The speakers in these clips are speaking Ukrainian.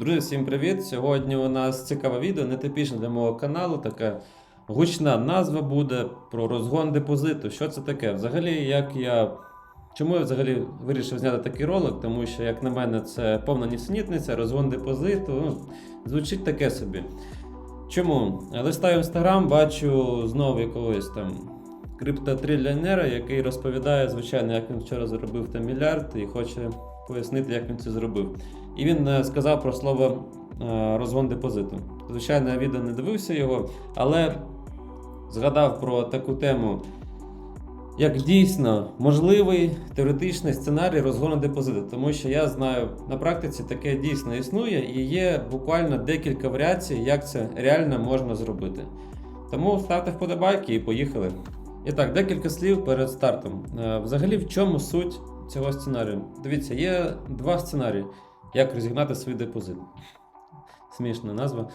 Друзі, всім привіт! Сьогодні у нас цікаве відео, нетипічне для мого каналу. Така гучна назва буде про розгон депозиту. Що це таке? Взагалі, як я. Чому я взагалі вирішив зняти такий ролик? Тому що, як на мене, це повна нісенітниця, розгон депозиту. Ну, звучить таке собі. Чому? Листаю інстаграм, бачу знову якогось там криптотрильйонера, який розповідає, звичайно, як він вчора заробив там мільярд і хоче пояснити, як він це зробив. І він е, сказав про слово е, розгон депозиту. Звичайно, я відео не дивився його, але згадав про таку тему, як дійсно можливий теоретичний сценарій розгону депозиту. Тому що я знаю, на практиці таке дійсно існує і є буквально декілька варіацій, як це реально можна зробити. Тому ставте вподобайки і поїхали. І так, декілька слів перед стартом. Е, Взагалі, в чому суть цього сценарію? Дивіться, є два сценарії, як розігнати свій депозит. Смішна назва.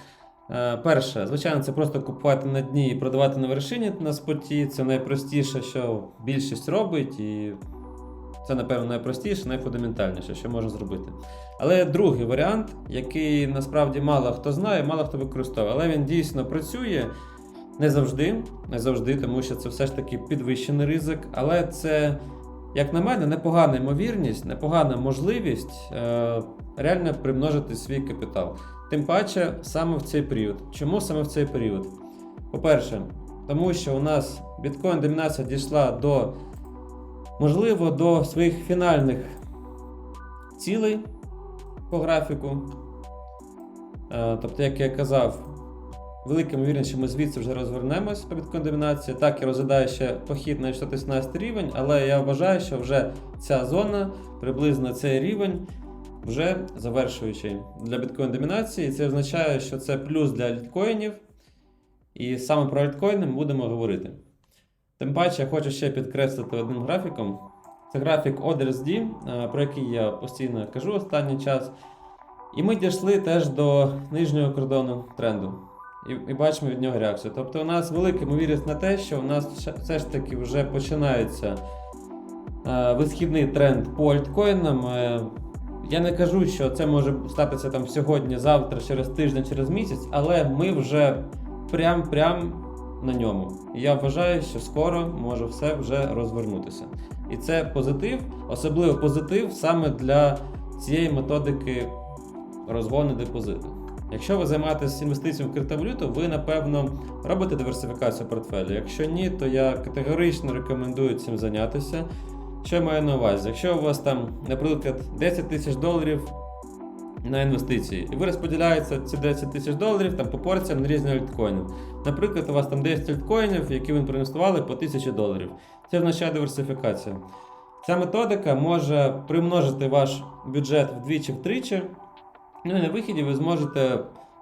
Е, Перше, звичайно, це просто купувати на дні і продавати на вершині на споті. Це найпростіше, що більшість робить, і це, напевно, найпростіше, найфундаментальніше, що можна зробити. Але другий варіант, який насправді мало хто знає, мало хто використовує, але він дійсно працює. Не завжди, не завжди, тому що це все ж таки підвищений ризик, але це, як на мене, непогана ймовірність, непогана можливість е, реально примножити свій капітал. Тим паче саме в цей період. Чому саме в цей період? По-перше, тому що у нас біткоін домінація дійшла до, можливо, до своїх фінальних цілей по графіку. Е, тобто, як я казав, велика ймовірність, що ми звідси вже розвернемось по біткоіндомінації. Так, я розглядаю ще похід на 417 рівень, але я вважаю, що вже ця зона, приблизно цей рівень, вже завершуючий для біткоін домінації. Це означає, що це плюс для альткоїнів. І саме про альткоїни ми будемо говорити. Тим паче, я хочу ще підкреслити одним графіком. Це графік ODRSD, е, про який я постійно кажу останній час. І ми дійшли теж до нижнього кордону тренду. І, і бачимо від нього реакцію. Тобто у нас велика ймовірність на те, що у нас все ж таки вже починається е, висхідний тренд по альткоїнам. Е, я не кажу, що це може статися там сьогодні, завтра, через тиждень, через місяць, але ми вже прям-прям на ньому. І я вважаю, що скоро може все вже розвернутися. І це позитив, особливо позитив саме для цієї методики розгону депозиту. Якщо ви займаєтесь інвестиціями в криптовалюту, ви напевно робите диверсифікацію портфелю. Якщо ні, то я категорично рекомендую цим зайнятися. Що я маю на увазі? Якщо у вас там, наприклад, 10 тисяч доларів на інвестиції, і ви розподіляєте ці 10 тисяч доларів там по порціям на різні альткоїни. Наприклад, у вас там 10 альткоїнів, які ви проінвестували по 1000 доларів. Це означає диверсифікація. Ця методика може примножити ваш бюджет вдвічі-втричі. Ну і на вихіді ви зможете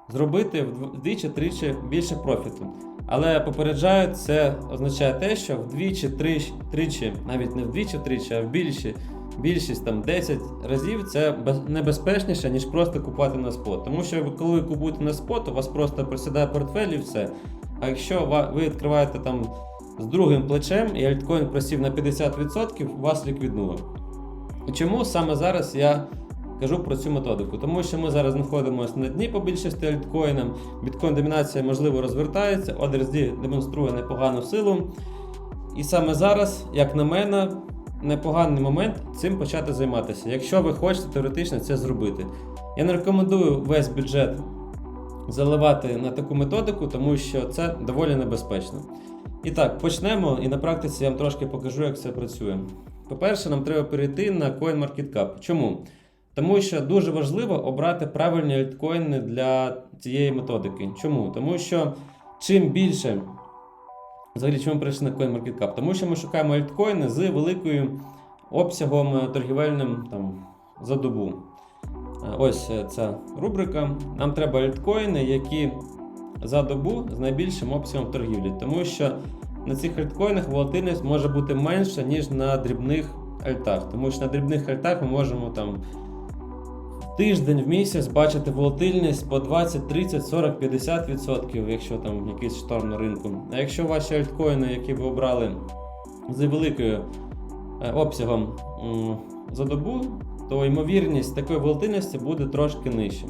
зробити вдвічі-тричі більше профіту. Але попереджаю, це означає те, що вдвічі, тричі, тричі, навіть не вдвічі, втричі, а в більші, більшість там 10 разів це небезпечніше, ніж просто купувати на спот. Тому що коли ви купуєте на спот, у вас просто просідає портфель і все. А якщо ви відкриваєте там з другим плечем і альткоін просів на 50%, вас ліквіднуло. Чому саме зараз я кажу про цю методику? Тому що ми зараз знаходимося на дні по більшості альткоїнам, біткоін домінація можливо розвертається, ODRSD демонструє непогану силу. І саме зараз, як на мене, непоганий момент цим почати займатися, якщо ви хочете теоретично це зробити. Я не рекомендую весь бюджет заливати на таку методику, тому що це доволі небезпечно. І так, почнемо, і на практиці я вам трошки покажу, як це працює. По-перше, нам треба перейти на CoinMarketCap. Чому? Тому що дуже важливо обрати правильні альткоїни для цієї методики. Чому? Тому що чим більше, взагалі, чому прийшли на CoinMarketCap? Тому що ми шукаємо альткоїни з великою обсягом е, торгівельним там, за добу. Е, Ось е, ця рубрика. Нам треба альткоїни, які за добу з найбільшим обсягом торгівлі. Тому що на цих альткоїнах волатильність може бути менша, ніж на дрібних альтах. Тому що на дрібних альтах ми можемо там тиждень, в місяць бачити волатильність по 20, 30, 40, 50 відсотків, якщо там якийсь шторм на ринку. А якщо ваші альткоїни, які ви обрали з великою е, обсягом за добу, то ймовірність такої волатильності буде трошки нижча.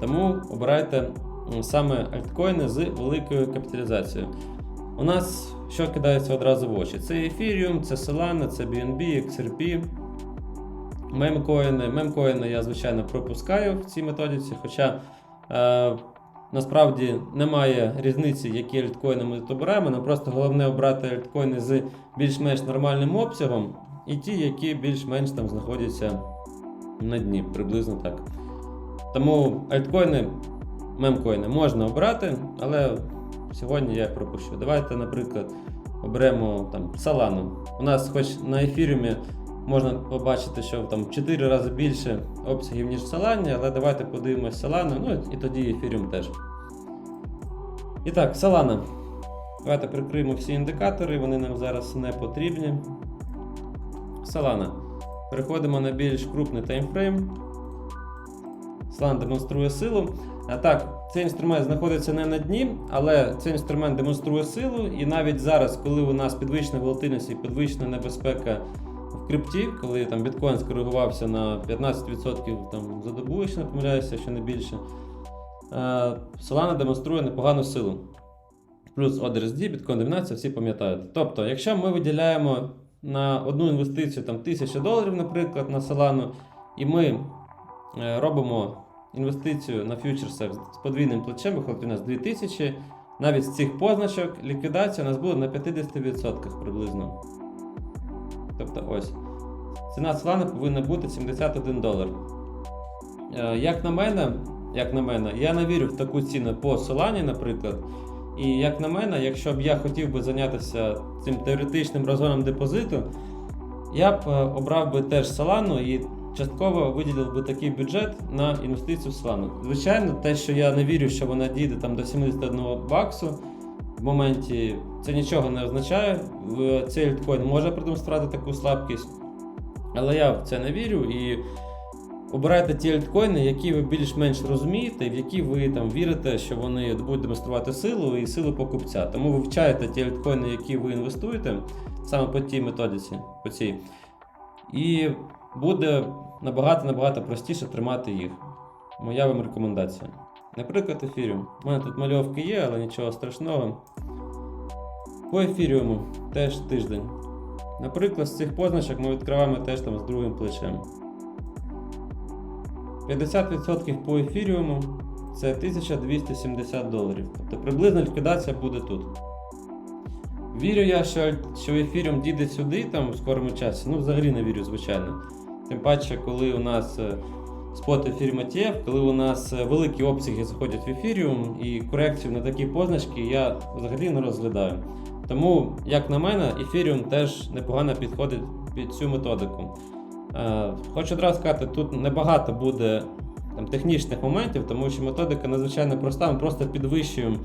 Тому обирайте саме альткоїни з великою капіталізацією. У нас що кидається одразу в очі? Це Ethereum, це Solana, це BNB, XRP. Мемкоїни. Мемкоїни я, звичайно, пропускаю в цій методиці, хоча е, насправді немає різниці, які альткоїни ми тут обираємо. Нам просто головне обрати альткоїни з більш-менш нормальним обсягом і ті, які більш-менш там знаходяться на дні, приблизно так. Тому альткоїни, мемкоїни можна обрати, але сьогодні я пропущу. Давайте, наприклад, оберемо там Solana. У нас, хоч на ефіріумі, можна побачити, що там в 4 рази більше обсягів, ніж в але давайте подивимось Solana, ну і тоді ефіріум теж. І так, Solana. Давайте прикриємо всі індикатори, вони нам зараз не потрібні. Solana. Переходимо на більш крупний таймфрейм. Solana демонструє силу. А так, цей інструмент знаходиться не на дні, але цей інструмент демонструє силу. І навіть зараз, коли у нас підвищена волатильність і підвищена небезпека крипті, коли там біткоін скоригувався на 15% там, за добу, якщо не помиляюся, що не більше, е, Solana демонструє непогану силу. Плюс ODRSD, біткоін домінація, всі пам'ятають. Тобто, якщо ми виділяємо на одну інвестицію там, 1000 доларів, наприклад, на Solana, і ми е, робимо інвестицію на фьючерсах з подвійним плечем, виходить у нас 2000, навіть з цих позначок ліквідація у нас буде на 50% приблизно. Тобто ось. Ціна Solana повинна бути 71 долар. Е, Як на мене, як на мене, я не вірю в таку ціну по Solana, наприклад. І як на мене, якщо б я хотів би зайнятися цим теоретичним розгоном депозиту, я б е, обрав би теж Solana і частково виділив би такий бюджет на інвестицію в Solana. Звичайно, те, що я не вірю, що вона дійде там до 71 баксу в моменті, це нічого не означає. Цей альткоін може продемонструвати таку слабкість, але я в це не вірю і обирайте ті альткоїни, які ви більш-менш розумієте, в які ви там вірите, що вони будуть демонструвати силу і силу покупця. Тому вивчайте ті альткоїни, які ви інвестуєте, саме по тій методиці, по цій. І буде набагато-набагато простіше тримати їх. Моя вам рекомендація. Наприклад, ефіріум. У мене тут мальовки є, але нічого страшного. По ефіріуму теж тиждень. Наприклад, з цих позначок ми відкриваємо теж там з другим плечем. 50% по ефіріуму це 1270 доларів. Тобто приблизно ліквідація буде тут. Вірю я, що, що ефіріум дійде сюди там в скорому часі. Ну, взагалі не вірю, звичайно. Тим паче, коли у нас е, спот ефіріум ETF, коли у нас е, великі обсяги заходять в ефіріум і корекцію на такі позначки я взагалі не розглядаю. Тому, як на мене, ефіріум теж непогано підходить під цю методику. Е, Хочу одразу сказати, тут небагато буде там, технічних моментів, тому що методика надзвичайно проста, ми просто підвищуємо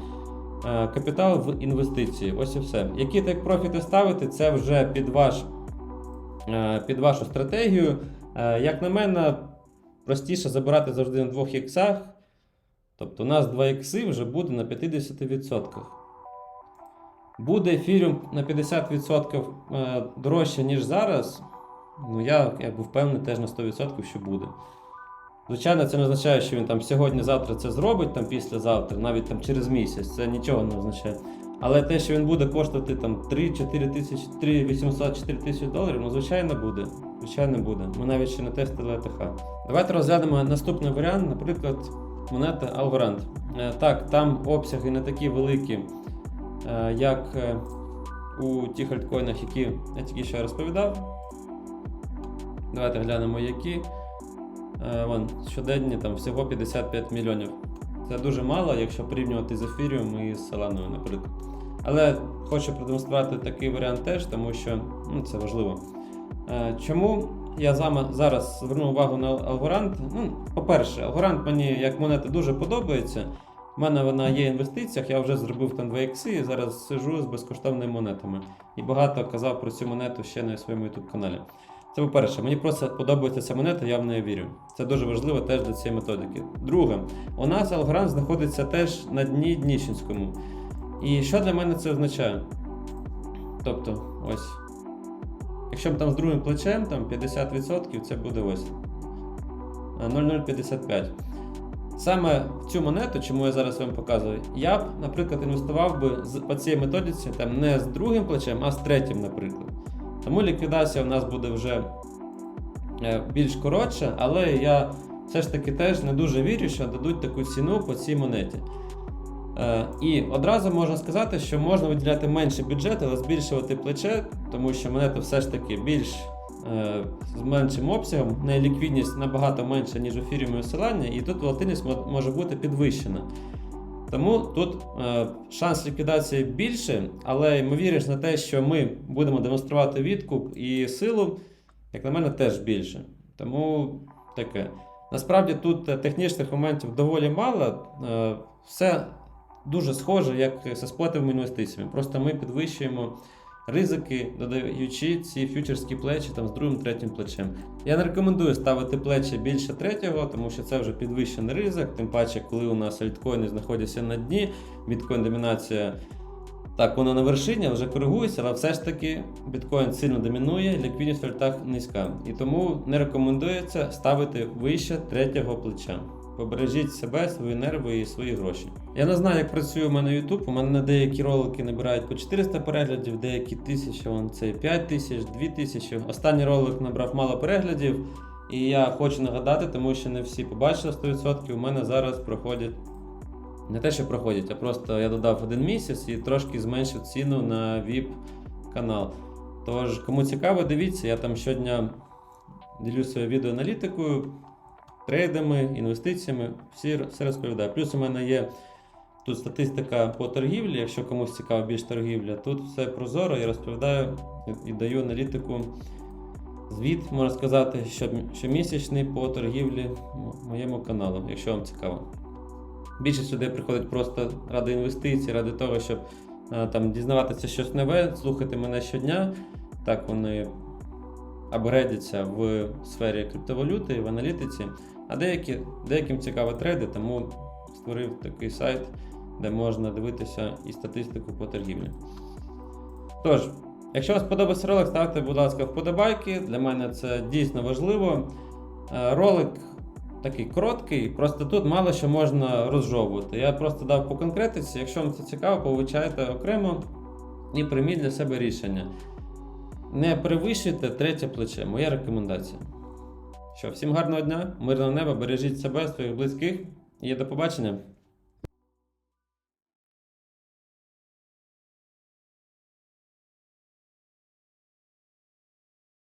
е, капітал в інвестиції. Ось і все. Які так профіти ставити, це вже під, ваш, е, під вашу стратегію. Як на мене, простіше забирати завжди на двох іксах. Тобто у нас 2 ікси вже буде на 50%. Буде ефіріум на 50% е, дорожче, ніж зараз. Ну, я якби впевнений теж на 100%, що буде. Звичайно, це не означає, що він там сьогодні-завтра це зробить, там післязавтра, навіть там через місяць. Це нічого не означає. Але те, що він буде коштувати там 3-4 тисячі, 3 800 4 тисячі доларів, ну звичайно буде. Звичайно буде. Ми навіть ще не тестили АТХ. Давайте розглянемо наступний варіант, наприклад, монета Algorand. Е, Так, там обсяги не такі великі, е, як е, у тих альткоїнах, які я тільки що розповідав. Давайте глянемо, які. Е, Вон, щоденні там всього 55 мільйонів. Це дуже мало, якщо порівнювати з ефіріум і з Solana, наприклад. Але хочу продемонструвати такий варіант теж, тому що ну, це важливо. Е, Чому я зараз зверну увагу на Algorand? Ну, по-перше, Algorand мені як монета дуже подобається. У мене вона є в інвестиціях, я вже зробив там 2 ікси і зараз сижу з безкоштовними монетами. І багато казав про цю монету ще на своєму YouTube каналі. Це по-перше, мені просто подобається ця монета, я в неї вірю. Це дуже важливо теж для цієї методики. Друге, у нас Algorand знаходиться теж на дні Дніщинському. І що для мене це означає? Тобто, ось. Якщо б там з другим плечем, там 50%, це буде ось. А, 0,055. Саме в цю монету, чому я зараз вам показую, я б, наприклад, інвестував би з по цій методиці там не з другим плечем, а з третім, наприклад. Тому ліквідація у нас буде вже е, більш коротша, але я все ж таки теж не дуже вірю, що дадуть таку ціну по цій монеті. Е, І одразу можна сказати, що можна виділяти менше бюджет, але збільшувати плече, тому що монета все ж таки більш е, з меншим обсягом, в неї ліквідність набагато менша, ніж у фірмі усилання, і тут волатильність може бути підвищена. Тому тут е, шанс ліквідації більше, але ймовірність на те, що ми будемо демонструвати відкуп і силу, як на мене, теж більше. Тому таке. Насправді тут е, технічних моментів доволі мало. Е, Все дуже схоже, як зі спотовими інвестиціями. Просто ми підвищуємо ризики, додаючи ці фьючерські плечі там з другим третім плечем. Я не рекомендую ставити плечі більше третього, тому що це вже підвищений ризик. Тим паче, коли у нас альткоїни знаходяться на дні, біткоін домінація. Так, воно на вершині вже коригується, але все ж таки біткоін сильно домінує, ліквідність в альтах низька. І тому не рекомендується ставити вище третього плеча. Побережіть себе, свої нерви і свої гроші. Я не знаю, як працює у мене YouTube. У мене деякі ролики набирають по 400 переглядів, деякі тисячі, вон це 5 тисяч, 2 тисячі. Останній ролик набрав мало переглядів. І я хочу нагадати, тому що не всі побачили 100%. У мене зараз проходять не те, що проходять, а просто я додав один місяць і трошки зменшив ціну на VIP канал. Тож, кому цікаво, дивіться, я там щодня ділю свою відеоаналітикою, трейдами, інвестиціями, всі, все розповідаю. Плюс у мене є тут статистика по торгівлі, якщо комусь цікава більш торгівля, тут все прозоро, я розповідаю і, даю аналітику. Звіт, можна сказати, що, щомісячний по торгівлі моєму каналу, якщо вам цікаво. Більшість людей приходить просто ради інвестицій, ради того, щоб е, там дізнаватися щось нове, слухати мене щодня. Так вони апгрейдяться в сфері криптовалюти, в аналітиці. А деякі, деяким цікаві трейди, тому створив такий сайт, де можна дивитися і статистику по торгівлі. Тож, якщо вам сподобався ролик, ставте, будь ласка, вподобайки. Для мене це дійсно важливо. Е, Ролик такий короткий, просто тут мало що можна розжовувати. Я просто дав по конкретиці. Якщо вам це цікаво, повивчайте окремо і прийміть для себе рішення. Не перевищуйте третє плече. Моя рекомендація. Що, всім гарного дня, мирного неба, бережіть себе, своїх близьких і до побачення.